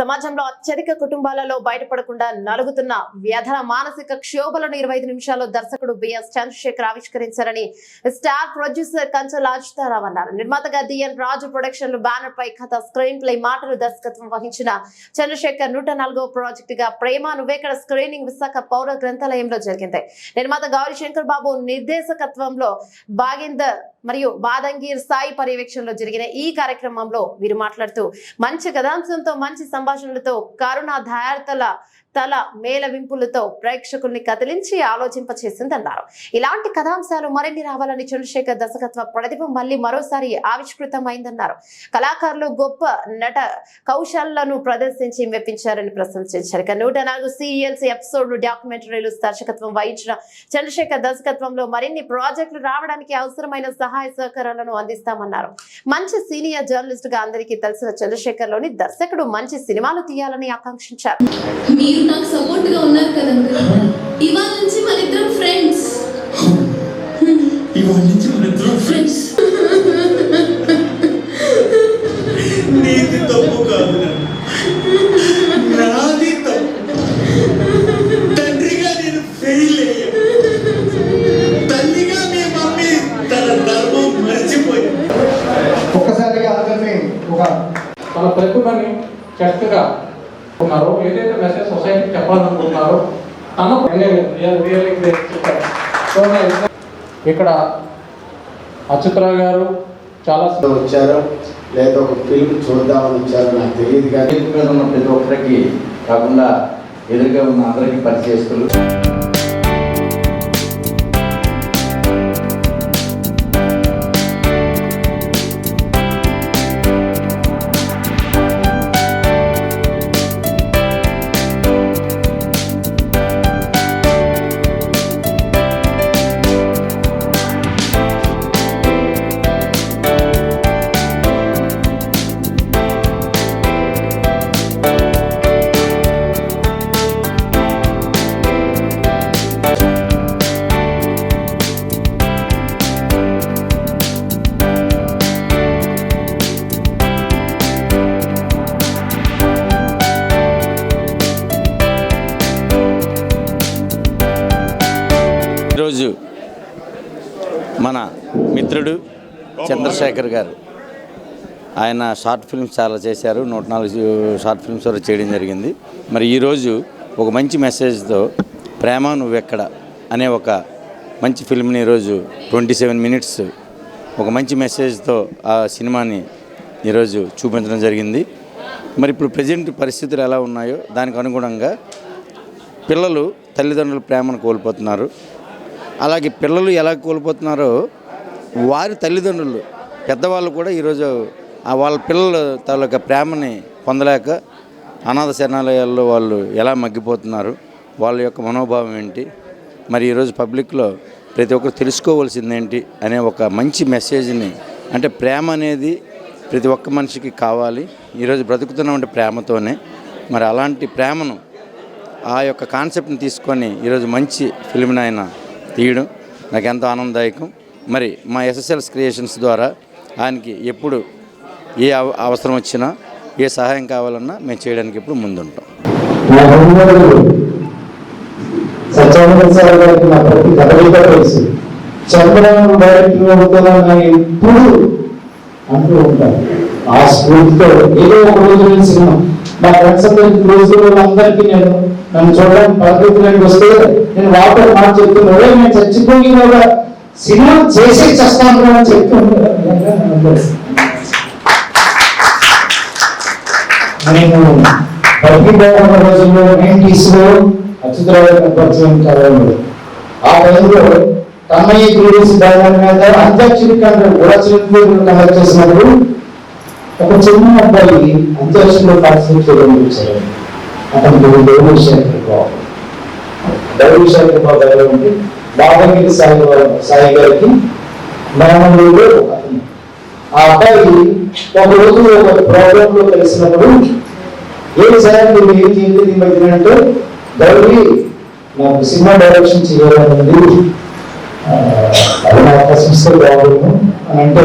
సమాజంలో అత్యధిక కుటుంబాలలో బయటపడకుండా నలుగుతున్న వ్యధల మానసిక క్షోభలను ఇరవై ఐదు నిమిషాల్లో దర్శకుడు బిఎస్ చంద్రశేఖర్ ఆవిష్కరించారని స్టార్ ప్రొడ్యూసర్ కంచ లాజితారావు అన్నారు. నిర్మాతగా డిఎన్ రాజు ప్రొడక్షన్లు బ్యానర్ పై కథ స్క్రీన్ ప్లే మాటలు దర్శకత్వం వహించిన చంద్రశేఖర్ నూట నాలుగో ప్రాజెక్ట్గా ప్రేమ నువ్వేకడ స్క్రీనింగ్ విశాఖ పౌర గ్రంథాలయంలో జరిగింది. నిర్మాత గౌరీ శంకర్ బాబు నిర్దేశకత్వంలో బాగిందర్ మరియు బాదంగీర్ సాయి పర్యవేక్షణలో జరిగిన ఈ కార్యక్రమంలో వీరు మాట్లాడుతూ మంచి కథాంశంతో మంచి సంభాషణలతో కరుణ ధారతల తల మేళవింపులతో ప్రేక్షకుల్ని కదిలించి ఆలోచింపచేసిందన్నారు. ఇలాంటి కథాంశాలు మరిన్ని రావాలని చంద్రశేఖర్ దర్శకత్వ ప్రతిభ మళ్ళీ మరోసారి ఆవిష్కృతమైందన్నారు. కళాకారులు గొప్ప నట కౌశల్లను ప్రదర్శించి మెప్పించారని ప్రశంసించారు. ఇక నూట నాలుగు సీరియల్స్ ఎపిసోడ్లు డాక్యుమెంటరీలు దర్శకత్వం వహించిన చంద్రశేఖర్ దర్శకత్వంలో మరిన్ని ప్రాజెక్టులు రావడానికి అవసరమైన సహాయ సహకారాలను అందిస్తామన్నారు. మంచి సీనియర్ జర్నలిస్ట్గా అందరికీ తెలిసిన చంద్రశేఖర్లోని దర్శకుడు మంచి సినిమాలు తీయాలని ఆకాంక్షించారు. మీరు నాకు సపోర్ట్గా ఉన్నారు కదా ఇవాళ నుంచి మన ఇద్దరం ఫ్రెండ్స్ ఇవాళ నుంచి మన ఇద్దరం ఫ్రెండ్స్ నీది తప్పు కాదు. నాది తప్పు. తండ్రిగా నేను ఫెయిల్ అయ్యాను తల్లిగా మీ మమ్మీ తన ధర్మం మర్చిపోయింది ఒక్కసారిగా అందరినీ ఒక తన ప్రతిభని చక్కగా ఉన్నారు ఏదైతే మెసేజ్ సొసైటీ చెప్పాలనుకుంటున్నారో తన సో ఇక్కడ అచ్యుతరావు గారు చాలా వచ్చారో. లేదా ఒక ఫిల్మ్ చూద్దామని వచ్చారో నాకు తెలియదు కానీ మీద ఉన్న ప్రతి ఒక్కరికి కాకుండా ఎదురుగా ఉన్న అందరికీ పరిచయస్తులు. మన మిత్రుడు చంద్రశేఖర్ గారు. ఆయన షార్ట్ ఫిల్మ్స్ చాలా చేశారు. నూట నాలుగు షార్ట్ ఫిల్మ్స్ వరకు చేయడం జరిగింది. మరి ఈరోజు ఒక మంచి మెసేజ్తో ప్రేమ నువ్వెక్కడ అనే ఒక మంచి ఫిల్మ్ని ఈరోజు ట్వంటీ సెవెన్ మినిట్స్ ఒక మంచి మెసేజ్తో ఆ సినిమాని ఈరోజు చూపించడం జరిగింది. మరి ఇప్పుడు ప్రజెంట్ పరిస్థితులు ఎలా ఉన్నాయో దానికి అనుగుణంగా పిల్లలు తల్లిదండ్రుల ప్రేమను కోల్పోతున్నారు. అలాగే పిల్లలు ఎలా కోల్పోతున్నారో వారి తల్లిదండ్రులు పెద్దవాళ్ళు కూడా ఈరోజు ఆ వాళ్ళ పిల్లల తాలూకా ప్రేమని పొందలేక అనాథ శరణాలయాల్లో వాళ్ళు ఎలా మగ్గిపోతున్నారు వాళ్ళ యొక్క మనోభావం ఏంటి మరి ఈరోజు పబ్లిక్లో ప్రతి ఒక్కరు తెలుసుకోవాల్సింది ఏంటి అనే ఒక మంచి మెసేజ్ని అంటే ప్రేమ అనేది ప్రతి ఒక్క మనిషికి కావాలి ఈరోజు బ్రతుకుతున్నటువంటి ప్రేమతోనే. మరి అలాంటి ప్రేమను ఆ యొక్క కాన్సెప్ట్ని తీసుకొని ఈరోజు మంచి ఫిలిం ఆయన తీయడం నాకు ఎంతో ఆనందదాయకం. మరి మా ఎస్ఎస్ఎల్స్ క్రియేషన్స్ ద్వారా ఆయనకి ఎప్పుడు ఏ అవ- అవసరం వచ్చినా ఏ సహాయం కావాలన్నా మేము చేయడానికి ఇప్పుడు ముందుంటాం. చంద్రబాబు డైరెక్టర్ అవుతానని ఎప్పుడు అంటూ ఉంటారు ఆ స్ఫూర్తితో ఏదో ఒక రోజు నేను సినిమా. మా ఫ్రెండ్స్ అందరికి క్లోజ్ అందరికీ నేను నన్ను చూడడానికి పరిగెత్తులకు వస్తే నేను వాటర్ మాట చెప్తున్నాడు నేను చచ్చిపోయి కూడా సినిమా చేసే చేస్తాను అని చెప్తున్నాను నేను బతికిపోతున్న రోజుల్లో నైన్టీస్లో అచ్యుతరావు పరిచయం చదవండి ఆ టైంలో తమ్మయ్య క్రీడస్ దాని మీద అంత్యాక్షరి గుణచిత్రులు కండక్ట్ చేసినప్పుడు ఒక చిన్న అబ్బాయి అంత్యాక్షరిలో పార్టిసిపేట్ చేయడం వచ్చారు అతను దేవుడు శేఖర్ బాబు దేవుడు శేఖర్ బాబు ఎలా అంటే బాబాగిరి సాయి సాయి గారికి మేనల్లుడు ఆ అబ్బాయి ఒక రోజు ఒక ప్రోగ్రామ్లో కలిసినప్పుడు ఏం సార్ మీరు ఏం చేయలేదు ఈ మధ్యన అంటే గౌరీ నాకు సినిమా డైరెక్షన్ చేయాలని అది నా అవకాశం ఇస్తే బాగుండు అని అంటే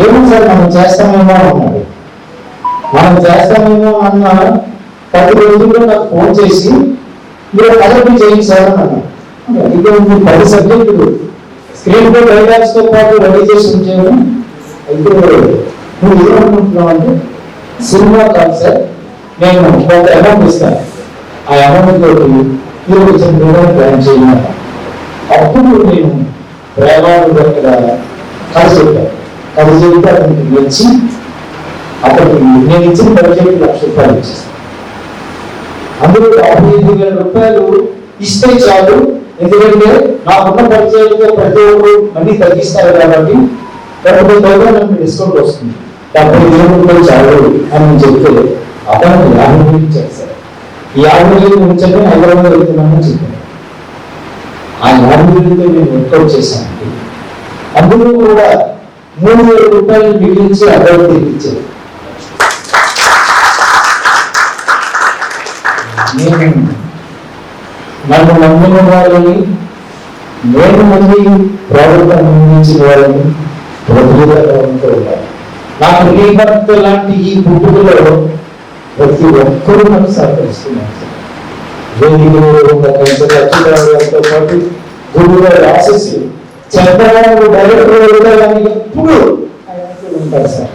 ఏమో సార్ మనం చేస్తామేమో అన్నాడు మనం చేస్తామేమో అన్న పది రోజుల్లో నాకు ఫోన్ చేసి మీరు కలెక్ట్ చేయండి సార్? అన్నాను అన్నాడు ఇక పది సబ్జెక్టులు. స్క్రీన్ పై డైలాగ్స్తో పాటు రెడీ చేసి ఉంచాను అయితే నువ్వు ఏమనుకుంటున్నావు అంటే సినిమా కాదు సార్ నేను కొంత అమౌంట్ ఇస్తాను. ఆ అమౌంట్ తోటి మీరు వచ్చిన ప్రోగ్రామ్ ప్లాన్ చేయాలి అప్పుడు నేను ప్రేమాలు దగ్గర కలిసి చెప్పాను అది చెప్తే అతనికి వచ్చి అతనికి నేను ఇచ్చిన బడ్జెట్ లక్ష రూపాయలు ఇచ్చేస్తాను. అందులో యాభై ఐదు వేల రూపాయలు ఇస్తే చాలు ఎందుకంటే నాకున్న పరిచయాలతో ప్రతి ఒక్కరు మనీ తగ్గిస్తారు కాబట్టి డెబ్బై థౌసండ్ నాకు డిస్కౌంట్ వస్తుంది. డెబ్బై వేల రూపాయలు చాలు అని నేను చెప్తే అతను యాభై వేలు ఇచ్చారు సార్. ఈ యాభై వేలు ఉంచడం హైదరాబాద్ వెళ్తున్నామని చెప్పాను. ఆ యాభై వేలతో నేను వర్కౌట్ చేశానండి. అందులో కూడా మూడు వేల రూపాయలు మిగిలించి అదర్ తెప్పించారు నేను నన్ను నమ్మిన వాళ్ళని నేను మంది ప్రభుత్వం అందించిన వాళ్ళని ప్రతిగా ఉంటూ ఉండాలి. నాకు రీభర్త్ లాంటి ఈ పుట్టుకలో ప్రతి ఒక్కరూ నన్ను సహకరిస్తున్నారు. వేదికలో ఉన్న కంచెల అచ్యుతరావు పాటు గురువు గారి ఆశస్సు చంద్రబాబు డైరెక్టర్ ఎప్పుడు ఉంటారు సార్.